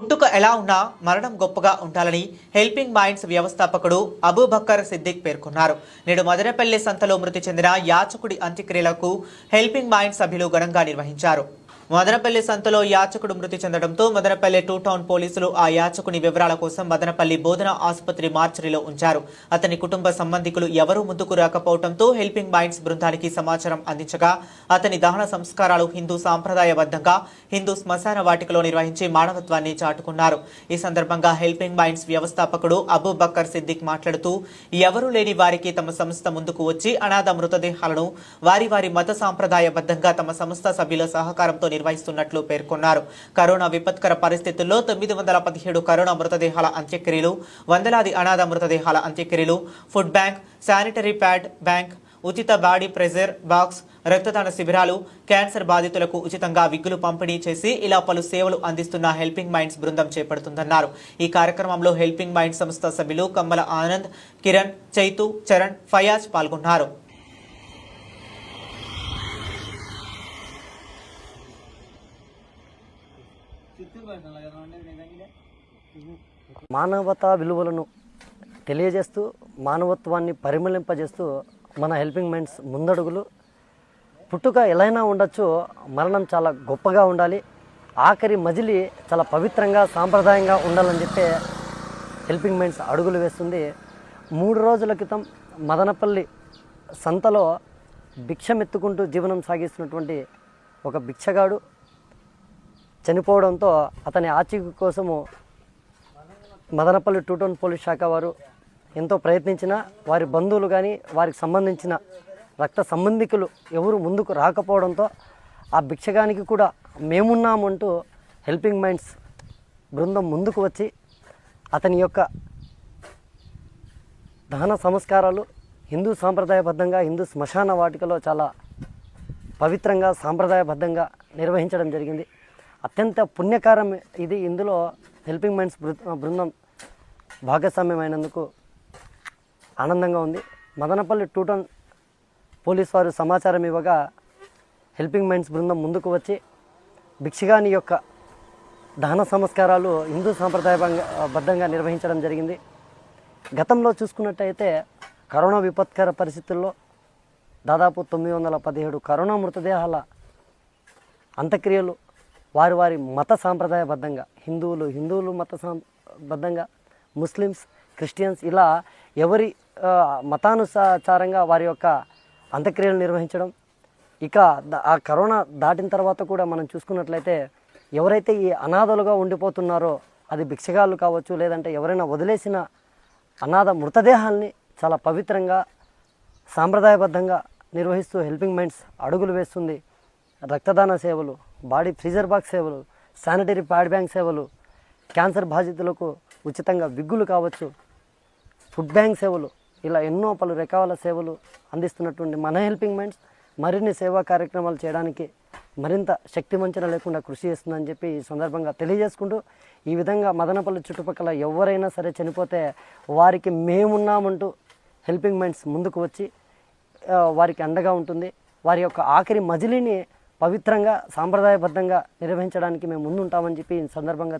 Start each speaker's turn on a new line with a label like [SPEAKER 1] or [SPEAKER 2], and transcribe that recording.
[SPEAKER 1] పుట్టుక ఎలా ఉన్నా మరణం గొప్పగా ఉండాలని హెల్పింగ్ మైండ్స్ వ్యవస్థాపకుడు అబూబక్కర్ సిద్దిక్ పేర్కొన్నారు. నేడు మదనపల్లి సంతలో మృతి చెందిన యాచకుడి అంత్యక్రియలకు హెల్పింగ్ మైండ్స్ సభ్యులు ఘనంగా నిర్వహించారు. మదనపల్లి సంతలో యాచకుడు మృతి చెందడంతో మదనపల్లి టూ టౌన్ పోలీసులు ఆ యాచకుని వివరాల కోసం మదనపల్లి బోధన ఆసుపత్రి మార్చరీలో ఉంచారు. అతని కుటుంబ సంబంధికులు ఎవరూ ముందుకు రాకపోవడంతో హెల్పింగ్ మైండ్స్ బృందానికి సమాచారం అందించగా అతని దహన సంస్కారాలు హిందూ సాంప్రదాయబద్ధంగా హిందూ శ్మశాన వాటికలో నిర్వహించి మానవత్వాన్ని చాటుకున్నారు. ఈ సందర్భంగా హెల్పింగ్ మైండ్స్ వ్యవస్థాపకుడు అబూబక్కర్ సిద్దిక్ మాట్లాడుతూ ఎవరూ లేని వారికి తమ సంస్థ ముందుకు వచ్చి అనాథ మృతదేహాలను వారి వారి మత సాంప్రదాయబద్ధంగా తమ సంస్థ సభ్యుల సహకారంతో నిర్వహిస్తున్నట్లు పేర్కొన్నారు. కరోనా విపత్కర పరిస్థితుల్లో తొమ్మిది వందల పదిహేడు కరోనా మృతదేహాల అంత్యక్రియలు వందలాది అనాథ మృతదేహాల అంత్యక్రియలు food bank sanitary pad bank ఉచిత బాడీ ప్రెజర్ బాక్స్ రక్తదాన శిబిరాలు క్యాన్సర్ బాధితులకు ఉచితంగా విగ్గులు పంపిణీ చేసి ఇలా పలు సేవలు అందిస్తున్న హెల్పింగ్ మైండ్స్ బృందం చేపడుతుందన్నారు. ఈ కార్యక్రమంలో హెల్పింగ్ మైండ్స్ సంస్థ సభ్యులు కమ్మల ఆనంద్ కిరణ్ చైతు చరణ్ ఫయాజ్ పాల్గొన్నారు.
[SPEAKER 2] మానవతా విలువలను తెలియజేస్తూ మానవత్వాన్ని పరిమళింపజేస్తూ మన హెల్పింగ్ మైండ్స్ ముందడుగులు. పుట్టుక ఎలాగైనా ఉండొచ్చు మరణం చాలా గొప్పగా ఉండాలి. ఆఖరి మజిలి చాలా పవిత్రంగా సాంప్రదాయంగా ఉండాలని చెప్పి హెల్పింగ్ మైండ్స్ అడుగులు వేస్తుంది. మూడు రోజుల క్రితం మదనపల్లి సంతలో భిక్షమెత్తుకుంటూ జీవనం సాగిస్తున్నటువంటి ఒక భిక్షగాడు చనిపోవడంతో అతని ఆచూకీ కోసము మదనపల్లి టూ టౌన్ పోలీస్ శాఖ వారు ఎంతో ప్రయత్నించినా వారి బంధువులు కానీ వారికి సంబంధించిన రక్త సంబంధికులు ఎవరు ముందుకు రాకపోవడంతో ఆ భిక్షగానికి కూడా మేమున్నామంటూ హెల్పింగ్ మైండ్స్ బృందం ముందుకు వచ్చి అతని యొక్క దహన సంస్కారాలు హిందూ సాంప్రదాయబద్ధంగా హిందూ శ్మశాన వాటికలో చాలా పవిత్రంగా సాంప్రదాయబద్ధంగా నిర్వహించడం జరిగింది. అత్యంత పుణ్యకారం ఇది. ఇందులో హెల్పింగ్ మైండ్స్ బృ- బృందం భాగస్వామ్యమైనందుకు ఆనందంగా ఉంది. మదనపల్లి టూటన్ పోలీస్ వారు సమాచారం ఇవ్వగా హెల్పింగ్ మైండ్స్ బృందం ముందుకు వచ్చి భిక్షగాని యొక్క దహన సంస్కారాలు హిందూ సాంప్రదాయబద్ధంగా బద్ధంగా నిర్వహించడం జరిగింది. గతంలో చూసుకున్నట్టయితే కరోనా విపత్కర పరిస్థితుల్లో దాదాపు తొమ్మిది వందల పదిహేడు కరోనా మృతదేహాల అంత్యక్రియలు వారి వారి మత సాంప్రదాయబద్ధంగా హిందువులు హిందువులు మత బద్ధంగా ముస్లిమ్స్ క్రిస్టియన్స్ ఇలా ఎవరి మతానుసారంగా వారి యొక్క అంత్యక్రియలు నిర్వహించడం. ఇక ఆ కరోనా దాటిన తర్వాత కూడా మనం చూసుకున్నట్లయితే ఎవరైతే ఈ అనాథలుగా ఉండిపోతున్నారో అది భిక్షగాళ్ళు కావచ్చు లేదంటే ఎవరైనా వదిలేసిన అనాథ మృతదేహాల్ని చాలా పవిత్రంగా సాంప్రదాయబద్ధంగా నిర్వహిస్తూ హెల్పింగ్ మైండ్స్ అడుగులు వేస్తుంది రక్తదాన సేవలు. బాడీ ఫ్రీజర్ బాక్స్ సేవలు శానిటరీ ప్యాడ్ బ్యాంక్ సేవలు క్యాన్సర్ బాధితులకు ఉచితంగా విగ్గులు కావచ్చు ఫుడ్ బ్యాంక్ సేవలు ఇలా ఎన్నో పలు రకాల సేవలు అందిస్తున్నటువంటి మన హెల్పింగ్ మైండ్స్ మరిన్ని సేవా కార్యక్రమాలు చేయడానికి మరింత శక్తి మంచన లేకుండా కృషి చేస్తుందని చెప్పి ఈ సందర్భంగా తెలియజేసుకుంటూ ఈ విధంగా మదనపల్లి చుట్టుపక్కల ఎవరైనా సరే చనిపోతే వారికి మేమున్నామంటూ హెల్పింగ్ మైండ్స్ ముందుకు వచ్చి వారికి అండగా ఉంటుంది. వారి యొక్క ఆఖరి మజిలీని పవిత్రంగా సాంప్రదాయబద్ధంగా నిర్వహించడానికి మేము ముందుంటామని చెప్పి ఈ సందర్భంగా